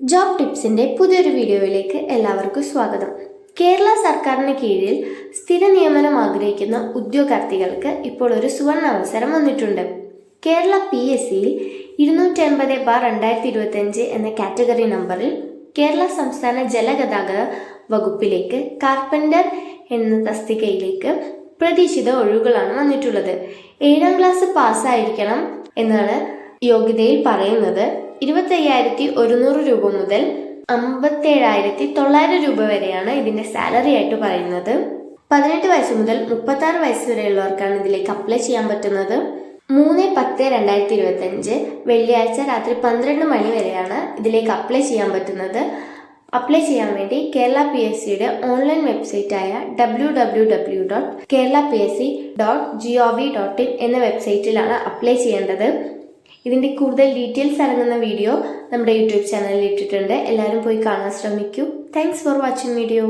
Job ടിപ്സിന്റെ പുതിയൊരു വീഡിയോയിലേക്ക് എല്ലാവർക്കും സ്വാഗതം. കേരള സർക്കാരിന് കീഴിൽ സ്ഥിര നിയമനം ആഗ്രഹിക്കുന്ന ഉദ്യോഗാർത്ഥികൾക്ക് ഇപ്പോൾ ഒരു സുവർണ അവസരം വന്നിട്ടുണ്ട്. കേരള പി എസ് സിയിൽ ഇരുന്നൂറ്റി അൻപത് ബാർ രണ്ടായിരത്തി ഇരുപത്തഞ്ച് എന്ന കാറ്റഗറി നമ്പറിൽ കേരള സംസ്ഥാന ജലഗതാഗത വകുപ്പിലേക്ക് കാർപ്പന്റർ എന്ന തസ്തികയിലേക്ക് പ്രതീക്ഷിത ഒഴിവുകളാണ് വന്നിട്ടുള്ളത്. ഏഴാം ക്ലാസ് പാസ്സായിരിക്കണം എന്നാണ് യോഗ്യതയിൽ പറയുന്നത് ഇരുപത്തയ്യായിരത്തി ഒരുന്നൂറ് രൂപ മുതൽ അമ്പത്തേഴായിരത്തി തൊള്ളായിരം രൂപ വരെയാണ് ഇതിന്റെ സാലറി ആയിട്ട് പറയുന്നത്. പതിനെട്ട് വയസ്സ് മുതൽ മുപ്പത്തി ആറ് വയസ്സ് വരെയുള്ളവർക്കാണ് ഇതിലേക്ക് അപ്ലൈ ചെയ്യാൻ പറ്റുന്നത്. മൂന്ന് പത്ത് രണ്ടായിരത്തി ഇരുപത്തഞ്ച് വെള്ളിയാഴ്ച രാത്രി പന്ത്രണ്ട് മണി വരെയാണ് ഇതിലേക്ക് അപ്ലൈ ചെയ്യാൻ പറ്റുന്നത്. അപ്ലൈ ചെയ്യാൻ വേണ്ടി കേരള പി എസ് സിയുടെ online വെബ്സൈറ്റായ W W W dot Kerala P S C dot G O V dot in എന്ന വെബ്സൈറ്റിലാണ് അപ്ലൈ ചെയ്യേണ്ടത്. ഇതിന്റെ കൂടുതൽ ഡീറ്റെയിൽസ് അടങ്ങുന്ന വീഡിയോ നമ്മുടെ യൂട്യൂബ് ചാനലിൽ ഇട്ടിട്ടുണ്ട്. എല്ലാവരും പോയി കാണാൻ ശ്രമിക്കൂ. Thanks for watching video